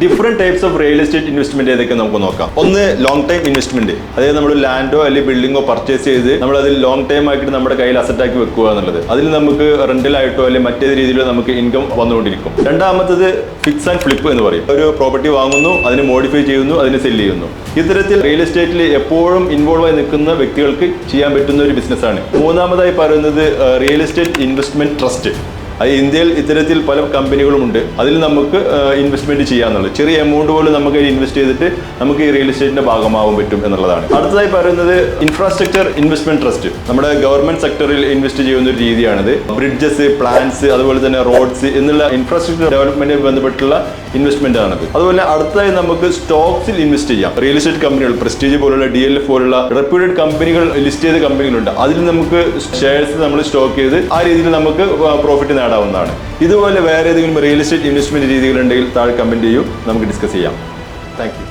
Different types of real estate investment ഏതൊക്കെ നമുക്ക് നോക്കാം. ഒന്ന് ലോങ് ടൈം ഇൻവെസ്റ്റ്മെന്റ് അതായത് നമ്മൾ ലാൻഡോ അല്ലെങ്കിൽ ബിൽഡിംഗോ പർച്ചേസ് ചെയ്ത് നമ്മൾ അത് ലോങ് ടൈം ആക്കിയിട്ട് നമ്മുടെ കയ്യിൽ അസറ്റ് ആക്കി വെക്കുക എന്നുള്ളത്. അതിൽ നമുക്ക് റെന്റിലായിട്ടോ ആയിട്ടോ അല്ലെങ്കിൽ മറ്റേത് രീതിയിലോ നമുക്ക് ഇൻകം വന്നുകൊണ്ടിരിക്കും. രണ്ടാമത്തത് ഫിക്സ് ആൻഡ് ഫ്ലിപ്പ് എന്ന് പറയും. ഒരു പ്രോപ്പർട്ടി വാങ്ങുന്നു അതിന് മോഡിഫൈ ചെയ്യുന്നു അതിന് സെൽ ചെയ്യുന്നു. ഇത്തരത്തിൽ റിയൽ എസ്റ്റേറ്റിൽ എപ്പോഴും ഇൻവോൾവ് ആയി നിൽക്കുന്ന വ്യക്തികൾക്ക് ചെയ്യാൻ പറ്റുന്ന ഒരു ബിസിനസ്സാണ് മൂന്നാമതായി പറയുന്നത് റിയൽ എസ്റ്റേറ്റ് ഇൻവെസ്റ്റ്മെന്റ് ട്രസ്റ്റ് ഇന്ത്യയിൽ ഇത്തരത്തിൽ പല കമ്പനികളുമുണ്ട്. അതിൽ നമുക്ക് ഇൻവെസ്റ്റ്മെന്റ് ചെയ്യാന്നുള്ളത്. ചെറിയ എമൗണ്ട് പോലും നമുക്ക് ഇൻവെസ്റ്റ് ചെയ്തിട്ട് നമുക്ക് ഈ റിയൽ എസ്റ്റേറ്റിന്റെ ഭാഗമാവാൻ പറ്റും എന്നുള്ളതാണ്. അടുത്തതായി പറയുന്നത് ഇൻഫ്രാസ്ട്രക്ചർ ഇൻവെസ്റ്റ്മെന്റ് ട്രസ്റ്റ് നമ്മുടെ ഗവൺമെന്റ് സെക്ടറിൽ ഇൻവെസ്റ്റ് ചെയ്യുന്ന ഒരു രീതിയാണിത്. ബ്രിഡ്ജസ് പ്ലാൻസ് അതുപോലെ തന്നെ റോഡ്സ് എന്നുള്ള ഇൻഫ്രാസ്ട്രക്ചർ ഡെവലപ്മെന്റ് ബന്ധപ്പെട്ടുള്ള ഇൻവെസ്റ്റ്മെന്റ് ആണത്. അതുപോലെ അടുത്തതായി നമുക്ക് സ്റ്റോക്സിൽ ഇൻവെസ്റ്റ് ചെയ്യാം. റിയൽ എസ്റ്റേറ്റ് കമ്പനികൾ പ്രസ്റ്റീജ് പോലുള്ള ഡി എൽ എഫ് പോലുള്ള റെപ്യൂട്ടഡ് കമ്പനികൾ ലിസ്റ്റ് ചെയ്ത കമ്പനികളുണ്ട് അതിൽ നമുക്ക് ഷെയർസ് നമ്മൾ സ്റ്റോക്ക് ചെയ്ത് ആ രീതിയിൽ നമുക്ക് പ്രോഫിറ്റ് നേടാവുന്നതാണ് ഇതുപോലെ വേറെ ഏതെങ്കിലും റിയൽ എസ്റ്റേറ്റ് ഇൻവെസ്റ്റ്മെന്റ് രീതികൾ ഉണ്ടെങ്കിൽ താഴെ കമന്റ് ചെയ്യൂ. നമുക്ക് ഡിസ്കസ് ചെയ്യാം. താങ്ക്